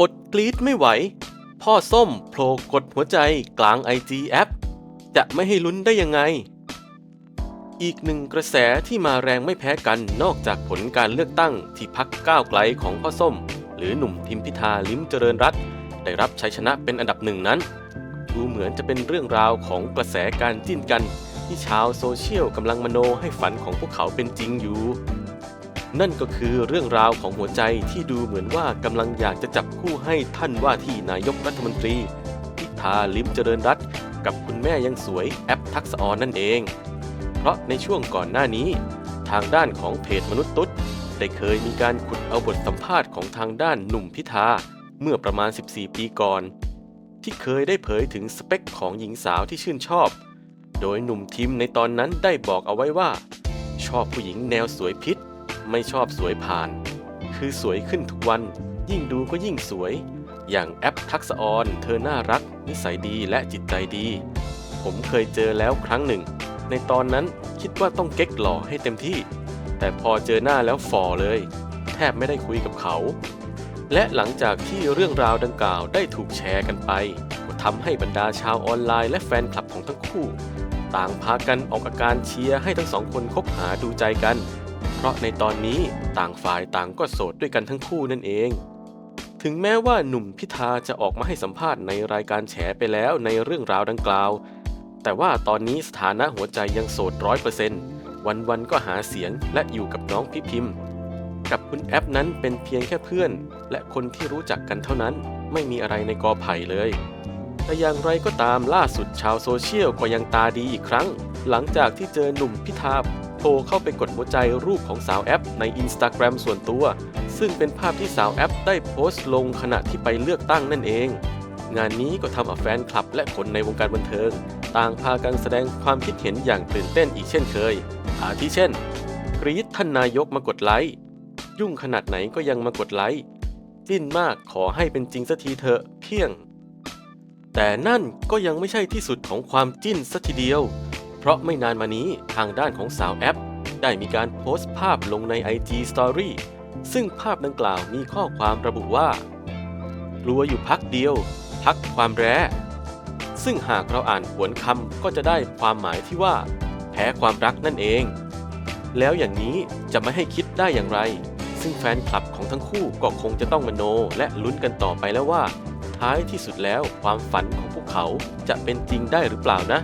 อดกรี๊ดไม่ไหว พ่อส้มโผล่กดหัวใจกลาง IG แอป จะไม่ให้ลุ้นได้ยังไง อีกหนึ่งกระแสที่มาแรงไม่แพ้กันนอกจากผลการเลือกตั้งที่พักก้าวไกลของพ่อส้ม หรือหนุ่มทิมพิธาลิ้มเจริญรัตได้รับชัยชนะเป็นอันดับหนึ่งนั้นดูเหมือนจะเป็นเรื่องราวของกระแสการจิ้นกัน ที่ชาวโซเชียลกำลังมโนให้ฝันของพวกเขาเป็นจริงอยู่ นั่นก็คือเรื่องราวของหัวใจที่ดูเหมือนว่ากำลังอยากจะจับคู่ให้ท่านว่าที่นายกรัฐมนตรี พิธาลิมเจริญรัตกับคุณแม่ยังสวยแอปทักษออนนั่นเอง เพราะในช่วงก่อนหน้านี้ ทางด้านของเพจมนุษย์ตุ๊ดได้เคยมีการขุดเอาบทสัมภาษณ์ของทางด้านหนุ่มพิธาเมื่อประมาณ 14 ปีก่อน ที่เคยได้เผยถึงสเปคของหญิงสาวที่ชื่นชอบ โดยหนุ่มทิมในตอนนั้นได้บอกเอาไว้ว่า ชอบผู้หญิงแนวสวยพิษ ไม่ชอบสวยผ่าน คือสวยขึ้นทุกวัน ยิ่งดูก็ยิ่งสวย อย่างแอปทักษออน เธอน่ารัก นิสัยดีและจิตใจดี ผมเคยเจอแล้วครั้งหนึ่ง ในตอนนั้นคิดว่าต้องเก๊กหล่อให้เต็มที่ แต่พอเจอหน้าแล้วฝ่อเลย แทบไม่ได้คุยกับเขา และหลังจากที่เรื่องราวดังกล่าวได้ถูกแชร์กันไปก็ทำให้บรรดาชาวออนไลน์และแฟนคลับของทั้งคู่ ต่างพากันออกอาการเชียร์ให้ทั้งสองคนคบหาดูใจกัน เพราะในตอนนี้ต่างฝ่ายต่างก็โสดด้วยกันทั้งคู่นั่นเอง ถึงแม้ว่าหนุ่มพิธาจะออกมาให้สัมภาษณ์ในรายการแฉไปแล้วในเรื่องราวดังกล่าว แต่ว่าตอนนี้สถานะหัวใจยังโสดร้อยเปอร์เซ็นต์วันๆก็หาเสียงและอยู่กับน้องพี่พิมพ์ กับคุณแอปนั้นเป็นเพียงแค่เพื่อน และคนที่รู้จักกันเท่านั้น ไม่มีอะไรในกอไผ่เลยแต่อย่างไรก็ตามล่าสุดชาวโซเชียลก็ยังตาดีอีกครั้ง หลังจากที่เจอหนุ่มพิธา โผล่เข้าไปกดหัวใจรูปของสาวแอปใน Instagram ส่วนตัว ซึ่งเป็นภาพที่สาวแอปได้โพสต์ลงขณะที่ไปเลือกตั้งนั่นเอง งานนี้ก็ทำเอาแฟนคลับและคนในวงการบันเทิง ต่างพากันแสดงความคิดเห็นอย่างตื่นเต้นอีกเช่นเคย อาทิเช่น กรี๊ดท่านนายกมากดไลค์ยุ่งขนาดไหนก็ยังมากดไลค์จิ้นมากขอให้เป็นจริงสักทีเถอะเพียง แต่นั่นก็ยังไม่ใช่ที่สุดของความจิ้นสักทีเดียว ราะไม่นานมานี้ทางด้านของสาวแอป ได้มีการโพสต์ภาพลงใน IG Story ซึ่งภาพดังกล่าวมีข้อความระบุว่า กลัวอยู่พักเดียว พักความแร้ ซึ่งหากเราอ่านผวนคำก็จะได้ความหมายที่ว่า แพ้ความรักนั่นเอง แล้วอย่างนี้จะไม่ให้คิดได้อย่างไร ซึ่งแฟนคลับของทั้งคู่ก็คงจะต้องมโนและลุ้นกันต่อไปแล้วว่า ท้ายที่สุดแล้วความฝันของพวกเขาจะเป็นจริงได้หรือเปล่านะ